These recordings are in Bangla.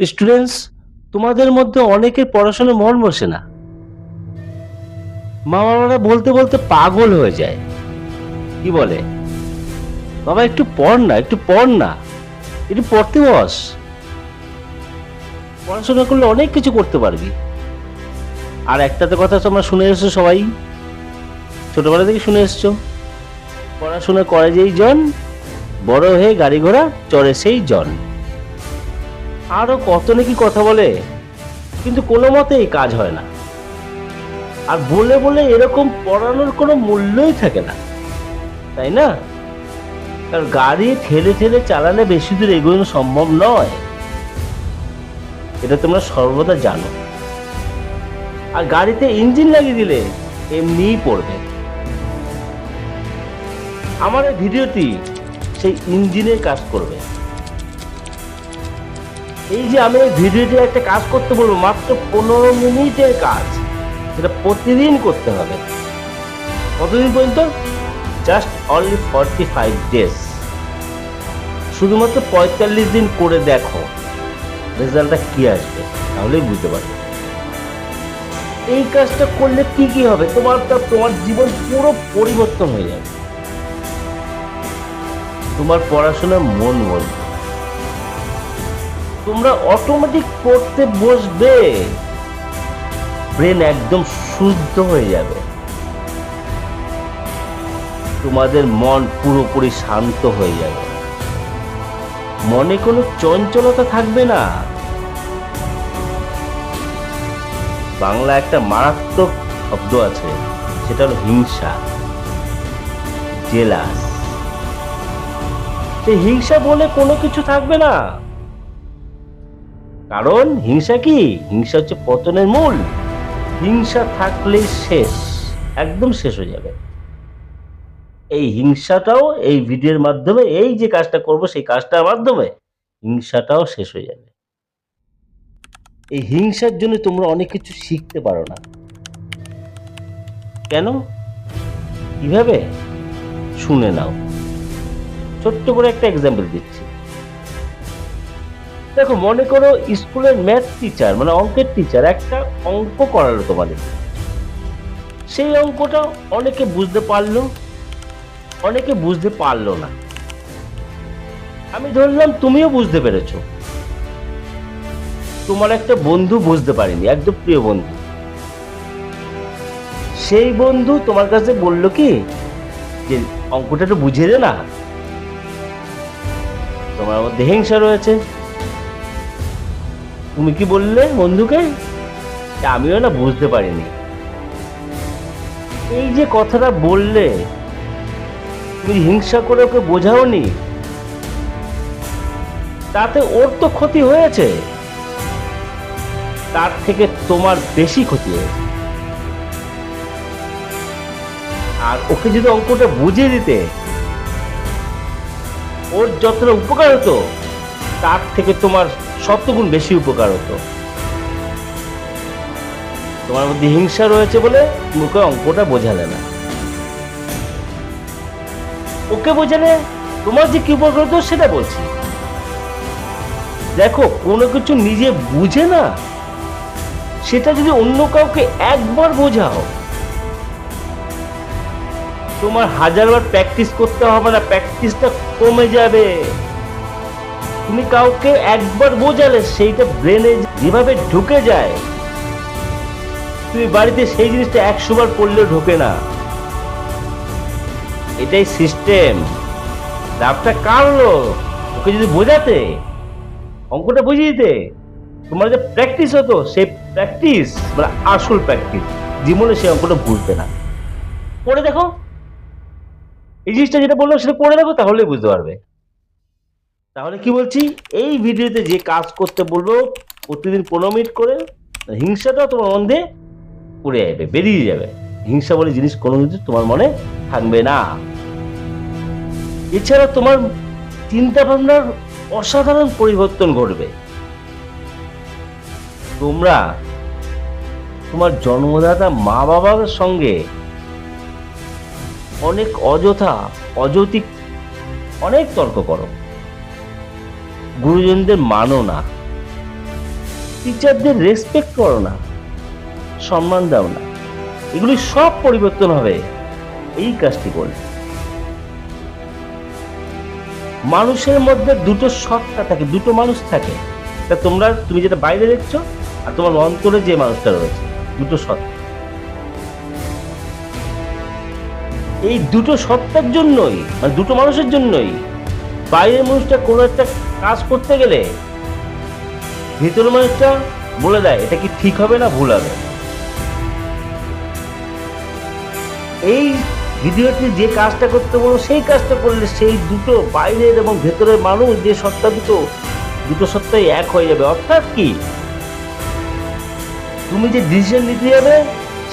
স্টুডেন্টস, তোমাদের মধ্যে অনেকের পড়াশোনায় মন বসে না। মা বাবারা বলতে বলতে পাগল হয়ে যায়। কি বলে? বাবা, একটু পড় না, একটু পড় না। একটু পড়তে বস। পড়াশোনা করলে অনেক কিছু করতে পারবি। আর একটা তো কথা তোমরা শুনে এসছো সবাই। ছোটবেলা থেকে শুনে এসছো। পড়াশোনা করে যেই জন, বড় হয়ে গাড়ি ঘোড়া, চড়ে সেই জন। আরও কত নাকি কথা বলে? কিন্তু কোনো মতেই কাজ হয় না। আর বলে বলে এরকম পড়ানোর কোনো মূল্যই থাকে না। তাই না? কারণ গাড়ি ঠেলে ঠেলে চালালে বেশি দূর এগোনো সম্ভব নয়। এটা তোমরা সর্বদা জানো। আর গাড়িতে ইঞ্জিন লাগিয়ে দিলে এমনিই পড়বে। আমার এই ভিডিওটি সেই ইঞ্জিনের কাজ করবে। এই যে আমি এই ভিডিওটি একটা কাজ করতে বলব, মাত্র পনেরো মিনিটের কাজ। সেটা প্রতিদিন করতে হবে। কতদিন পর্যন্ত? Just only forty five days শুধুমাত্র পঁয়তাল্লিশ দিন করে দেখো, রেজাল্টটা কি আসবে, তাহলেই বুঝতে পারবে। এই কাজটা করলে কি কি হবে? তোমার তোমার জীবন পুরো পরিবর্তন হয়ে যাবে। তোমার পড়াশোনার মন বলবে তোমরা অটোমেটিক পড়তে বসবে। ব্রেন একদম শুদ্ধ হয়ে যাবে। তোমাদের মন পুরোপুরি শান্ত হয়ে যাবে। মনে কোনো চঞ্চলতা থাকবে না। বাংলা একটা মারাত্মক শব্দ আছে, সেটা হলো হিংসা। জেলাস হিংসা বলে কোনো কিছু থাকবে না। কারণ হিংসা কি? হিংসা হচ্ছে পতনের মূল। হিংসা থাকলে শেষ, একদম শেষ হয়ে যাবে। এই হিংসাটাও এই ভিডিওর মাধ্যমে, এই যে কাজটা করব সেই কাজটার মাধ্যমে হিংসাটাও শেষ হয়ে যাবে। এই হিংসার জন্য তোমরা অনেক কিছু শিখতে পারো না। কেন? কীভাবে? শুনে নাও। ছোট্ট করে একটা এক্সাম্পল দিচ্ছি। দেখো, মনে করো স্কুলের ম্যাথ টিচার মানে অঙ্কের টিচার একটা অঙ্ক করালো তোমাদের। সেই অঙ্কটা অনেকে বুঝতে পারল, অনেকে বুঝতে পারল না। আমি ধরলাম, তুমিও বুঝতে পেরেছ। তোমার একটা বন্ধু বুঝতে পারেনি, একদম প্রিয় বন্ধু। সেই বন্ধু তোমার কাছে বলল কি, যে অঙ্কটা একটু বুঝিয়ে দে না। তোমার মধ্যে হিংসা রয়েছে। তুমি কি বললে বন্ধুকে? আমিও না বুঝতে পারিনি। এই যে কথাটা বললে, তুমি হিংসা করে ওকে বোঝাওনি? তাতে ওর তো ক্ষতি হয়েছে। তার থেকে তোমার বেশি ক্ষতি হয়েছে। আর ওকে যদি অঙ্কটা বুঝিয়ে দিতে, ওর যতটা উপকার হতো, তার থেকে তোমার শতগুণ বেশি উপকার হতো। তোমার মধ্যে হিংসা রয়েছে বলে মুখে অঙ্কটা বোঝালে না। ওকে বোঝালে তোমার যে কি উপকার হতো সেটা বলছি। দেখো, কোনো কিছু নিজে বুঝে না, সেটা যদি অন্য কাউকে একবার বোঝাও, তোমার হাজারবার প্র্যাকটিস করতে হবে না প্র্যাকটিসটা কমে যাবে। তুমি কাউকে একবার বোঝালে সেইটা ব্রেনে যেভাবে ঢুকে যায়, তুমি বাড়িতে সেই জিনিসটা একশো বার করলেও ঢোকে না। এটাই সিস্টেম ডাবটা কাটলো ওকে যদি বোঝাতে, অঙ্কটা বুঝিয়ে দিতে, তোমার যে প্র্যাকটিস হতো, সেই প্র্যাকটিস মানে আসল প্র্যাকটিস জীবনে সেই অঙ্কটা বুঝবে না। পড়ে দেখো। এই জিনিসটা যেটা বললাম সেটা পড়ে দেখো, তাহলেই বুঝতে পারবে। তাহলে কি বলছি? এই ভিডিওতে যে কাজ করতে বলব, প্রতিদিন পনেরো মিনিট করে হিংসাটাও তোমার মধ্যে উড়ে যাবে, বেরিয়ে যাবে। হিংসা বলে জিনিস কোনো কিছু তোমার মনে থাকবে না। এছাড়া তোমার চিন্তা ভাবনার অসাধারণ পরিবর্তন ঘটবে। তোমরা তোমার জন্মদাতা মা বাবার সঙ্গে অনেক অযথা অযৌতিক অনেক তর্ক করো। গুরুজনদের মানো না। টিচারদের রেসপেক্ট করো না। সম্মান দাও না। এগুলি সব পরিবর্তন হবে। এই কাজটি করলে। মানুষের মধ্যে দুটো সত্তা থাকে, দুটো মানুষ থাকে। তা তোমরা, তুমি যেটা বাইরে দেখছ আর তোমার অন্তরে যে মানুষটা রয়েছে, দুটো সত্তা। এই দুটো সত্তার জন্যই মানে দুটো মানুষের জন্যই বাইরের মানুষটা কোনো একটা কাজ করতে গেলে ভিতরের মানুষটা বলে দেয়, এটা কি ঠিক হবে না ভুল হবে? এই ভিডিওটি যে কাজটা করতে বলো, সেই কাজটা করলে সেই দুটো বাইরের এবং ভেতরের মানুষ যে সত্তা দুটো দুটো সত্তাই এক হয়ে যাবে। অর্থাৎ কি? তুমি যে ডিসিশন নিতে যাবে,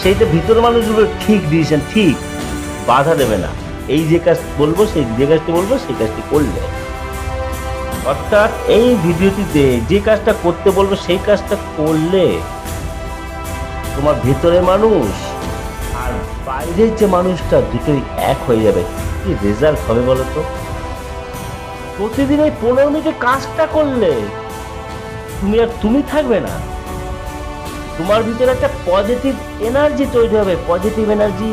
সেইটা ভিতরের মানুষগুলো ঠিক ডিসিশন ঠিক বাধা দেবে না। এই যে কাজ বলব, সেই যে কাজটি বলব, সেই কাজটি করলে। অর্থাৎ এই ভিডিওটিতে যে কাজটা করতে বলব, সেই কাজটা করলে তোমার ভেতরের মানুষ আর বাইরের যে মানুষটা, দুটোই এক হয়ে যাবে। কি রেজাল্ট হবে বলো তো? প্রতিদিন এই পনেরো মিনিটে কাজটা করলে তুমি আর তুমি থাকবে না। তোমার ভিতরে একটা পজিটিভ এনার্জি তৈরি হবে পজিটিভ এনার্জি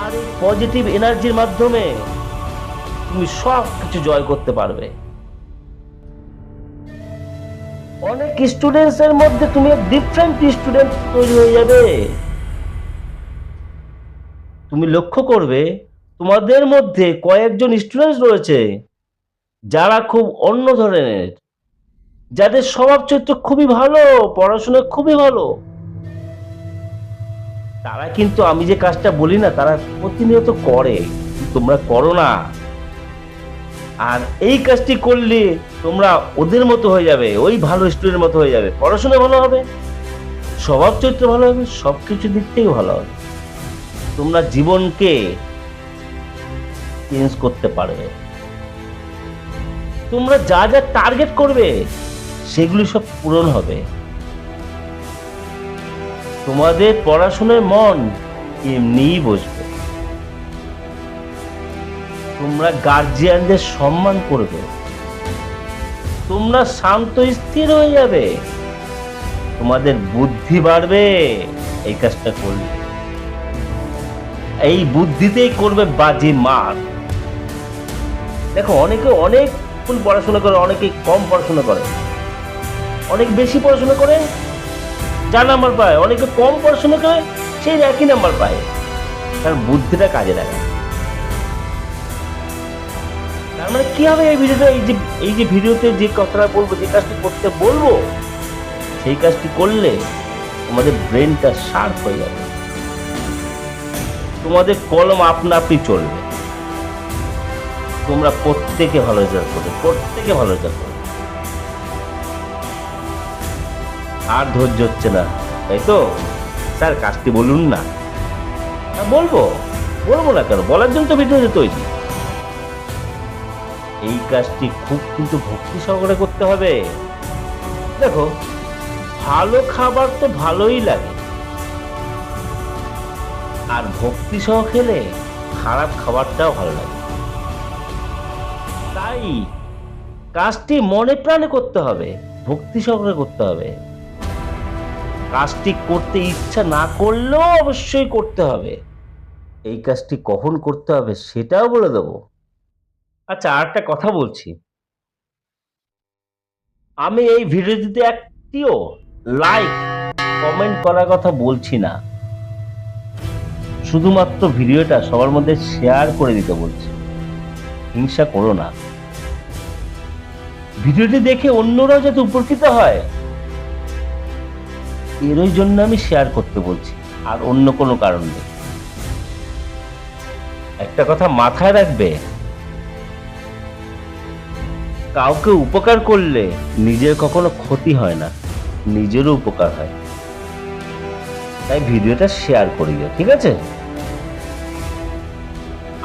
আর এই পজিটিভ এনার্জির মাধ্যমে তুমি সব কিছু জয় করতে পারবে। অনেক স্টুডেন্টস এর মধ্যে তুমি ডিফারেন্ট স্টুডেন্ট তৈরি হয়ে যাবে। তুমি লক্ষ্য করবে, তোমাদের মধ্যে কয়েকজন স্টুডেন্টস রয়েছে, যারা খুব অন্য ধরনের, যাদের স্বভাব চরিত্র খুবই ভালো, পড়াশোনা খুবই ভালো। তারা কিন্তু আমি যে কাজটা বলি না, তারা প্রতিনিয়ত করে তোমরা করো না। আর এই কাজটি করলে তোমরা ওদের মতো হয়ে যাবে, ওই ভালো স্টুডেন্টের মতো হয়ে যাবে। পড়াশোনা ভালো হবে, স্বভাব চরিত্র ভালো হবে সব কিছু দিক থেকে ভালো হবে। তোমরা জীবনকে চেঞ্জ করতে পারবে। তোমরা যা যা টার্গেট করবে, সেগুলি সব পূরণ হবে। তোমাদের পড়াশোনায় মন এমনিই বসবে। তোমরা গার্জিয়ানদের সম্মান করবে তোমরা শান্ত স্থির হয়ে যাবে। তোমাদের বুদ্ধি বাড়বে। এই কাজটা করলে। এই বুদ্ধিতেই করবে বাজি মার। দেখো, অনেকে অনেক পড়াশোনা করে, অনেকে কম পড়াশোনা করে। অনেক বেশি পড়াশোনা করে, যা নাম্বার পায়। অনেকে কম পড়াশোনা করে, সেই একই নাম্বার পায়। তার বুদ্ধিটা কাজে লাগায়। তার মানে কি হবে এই ভিডিওটা এই যে এই যে ভিডিওতে যে কথাটা বলব, যে কাজটি করতে বলব, সেই কাজটি করলে তোমাদের ব্রেনটা শার্প হয়ে যাবে। তোমাদের কলম আপনা আপনি চলবে। তোমরা প্রত্যেকে ভালো রেজাল্ট করবে, প্রত্যেকে ভালো রেজাল্ট করবে। আর ধৈর্য হচ্ছে না, তাই তো? স্যার, কাজটি বলুন না। বলব বলব না কেন? বলার জন্য তো ভিডিওতে তৈরি। এই কাজটি খুব কিন্তু ভক্তি সহকারে করতে হবে। দেখো, ভালো খাবার তো ভালোই লাগে। আর ভক্তি সহ খেলে খারাপ খাবারটাও ভালো লাগে। তাই কাজটি মনে প্রাণে করতে হবে, ভক্তি সহকারে করতে হবে। কাজটি করতে ইচ্ছা না করলেও অবশ্যই করতে হবে। এই কাজটি কখন করতে হবে সেটাও বলে দেবো। আচ্ছা আর একটা কথা বলছি। আমি এই ভিডিওটিতে একটিও লাইক কমেন্ট করার কথা বলছি না। শুধুমাত্র ভিডিওটা সবার মধ্যে শেয়ার করে দিতে বলছি। হিংসা করো না। ভিডিওটি দেখে অন্যরাও যাতে উপকৃত হয়, এরই জন্য আমি শেয়ার করতে বলছি, আর অন্য কোনো কারণ নেই। একটা কথা মাথায় রাখবে কাউকে উপকার করলে নিজের কখনো ক্ষতি হয় না, নিজেরও উপকার হয়। তাই ভিডিওটা শেয়ার করি ঠিক আছে?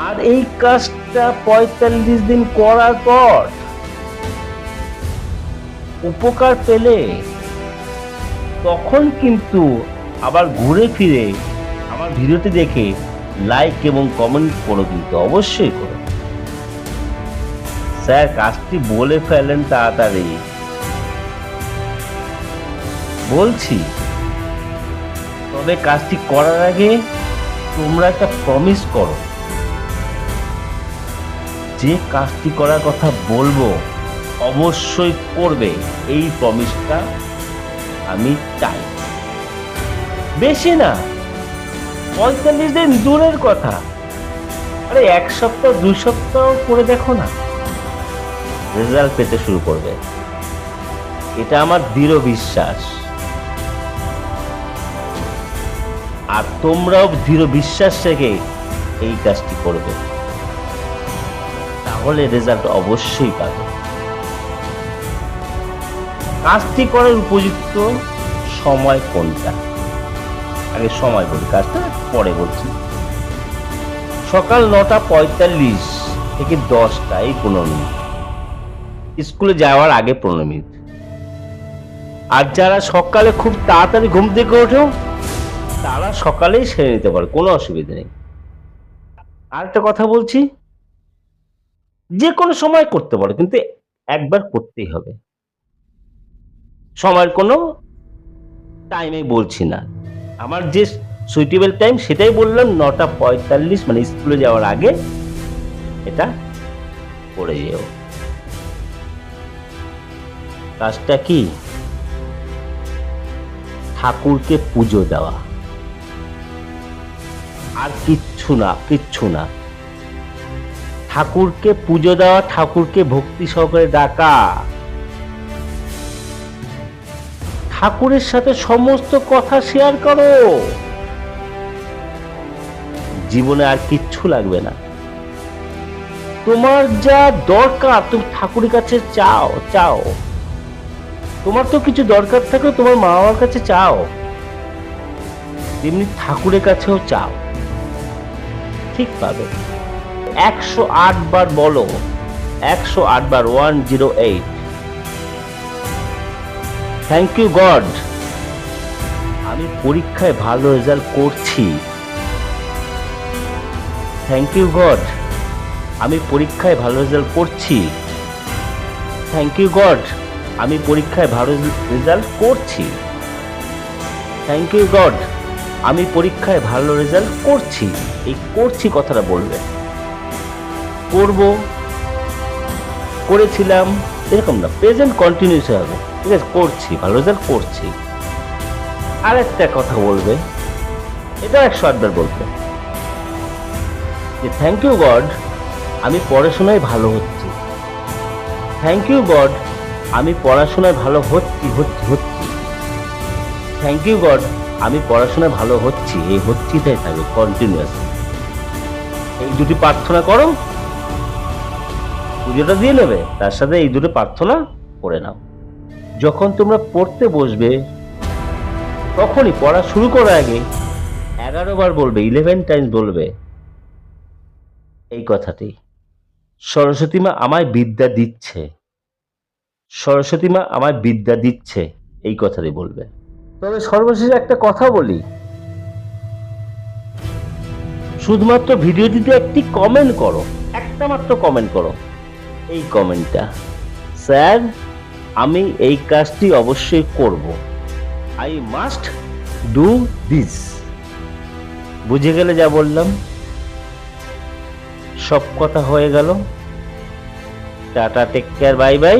আর এই কাজটা পঁয়তাল্লিশ দিন করার পর উপকার পেলে তখন কিন্তু আবার ঘুরে ফিরে আমার ভিডিওটি দেখে লাইক এবং কমেন্ট করো কিন্তু অবশ্যই করো। স্যার, কাজটি বলে ফেলেন তাড়াতাড়ি। বলছি, তবে কাজটি করার আগে তোমরা একটা প্রমিস করো। যে কাজটি করার কথা বলব, অবশ্যই করবে। এই প্রমিসটা আমি চাই। বেশি না, পঁয়তাল্লিশ দিন দূরের কথা। আরে, এক সপ্তাহ, দুই সপ্তাহ করে দেখো না। রেজাল্ট পেতে শুরু করবে। এটা আমার দৃঢ় বিশ্বাস। আর তোমরাও দৃঢ় বিশ্বাস রেখে এই কাজটি করবে। তাহলে রেজাল্ট অবশ্যই পাবে। কাজটি করার উপযুক্ত সময় কোনটা? আগে সময় বলি, কাজটা পরে বলছি। সকাল নটা পঁয়তাল্লিশ থেকে দশটা এই পনেরো মিনিট স্কুলে যাওয়ার আগে পনেরো মিনিট আর যারা সকালে খুব তাড়াতাড়ি ঘুম থেকে ওঠো, তারা সকালেই সেরে নিতে পারে, কোনো অসুবিধা নেই। আর একটা কথা বলছি, যে কোনো সময় করতে পারো, কিন্তু একবার করতেই হবে। সময়ের কোনো টাইমে বলছি না। আমার যে সুইটেবল টাইম সেটাই বললাম, নটা পঁয়তাল্লিশ মানে স্কুলে যাওয়ার আগে, এটা করে যেও। কাজটা কি? ঠাকুরকে পুজো দেওয়া। আর কিচ্ছু না কিচ্ছু না। ঠাকুরকে পুজো দেওয়া, ঠাকুরকে ভক্তি সহকারে ডাকা। ঠাকুরের সাথে সমস্ত কথা শেয়ার করো। জীবনে আর কিচ্ছু লাগবে না। তোমার যা দরকার, তুমি ঠাকুরের কাছে চাও চাও। তোমার তো কিছু দরকার থাকলে তোমার মা বাবার কাছে চাও। তেমনি ঠাকুরের কাছেও চাও। ঠিক পাবে। একশো আট বার বলো। একশো আট বার one zero eight. Thank you God আমি পরীক্ষায় ভালো রেজাল্ট করছি। থ্যাংক ইউ গড আমি পরীক্ষায় ভালো রেজাল্ট করছি। থ্যাংক ইউ গড আমি পরীক্ষায় ভালো রেজাল্ট করছি। থ্যাংক ইউ গড আমি পরীক্ষায় ভালো রেজাল্ট করছি। এই করছি কথাটা বলবে। করব, করেছিলাম, এরকম না। প্রেজেন্ট কন্টিনিউস হবে। ঠিক আছে, করছি, ভালো রেজাল্ট করছি। আর একটা কথা বলবে। এটা একশো আটবার বলবে। যে থ্যাংক ইউ গড আমি পড়াশোনায় ভালো হচ্ছি। থ্যাংক ইউ গড আমি পড়াশোনায় ভালো হচ্ছি হচ্ছি হচ্ছি। থ্যাংক ইউ গড আমি পড়াশোনায় ভালো হচ্ছি, এই হচ্ছিটাই থাকবে কন্টিনিউয়াস এই দুটি প্রার্থনা করো। পুজোটা দিয়ে নেবে, তার সাথে এই দুটো প্রার্থনা করে নাও। যখন তোমরা পড়তে বসবে, তখনই পড়া শুরু করার আগে এগারো বার বলবে ইলেভেন টাইমস বলবে, এই কথাটি। সরস্বতী মা আমায় বিদ্যা দিচ্ছে। সরস্বতী মা আমায় বিদ্যা দিচ্ছে এই কথাটি বলবে। তবে সর্বশেষে একটা কথা বলি। শুধুমাত্র ভিডিওটিতে একটি কমেন্ট করো, একটা মাত্র কমেন্ট করো। এই কমেন্টটা স্যার, আমি এই কাজটি অবশ্যই করব। আই মাস্ট ডু দিস বুঝে গেলে যা বললাম? সব কথা হয়ে গেল। Tata take care bye bye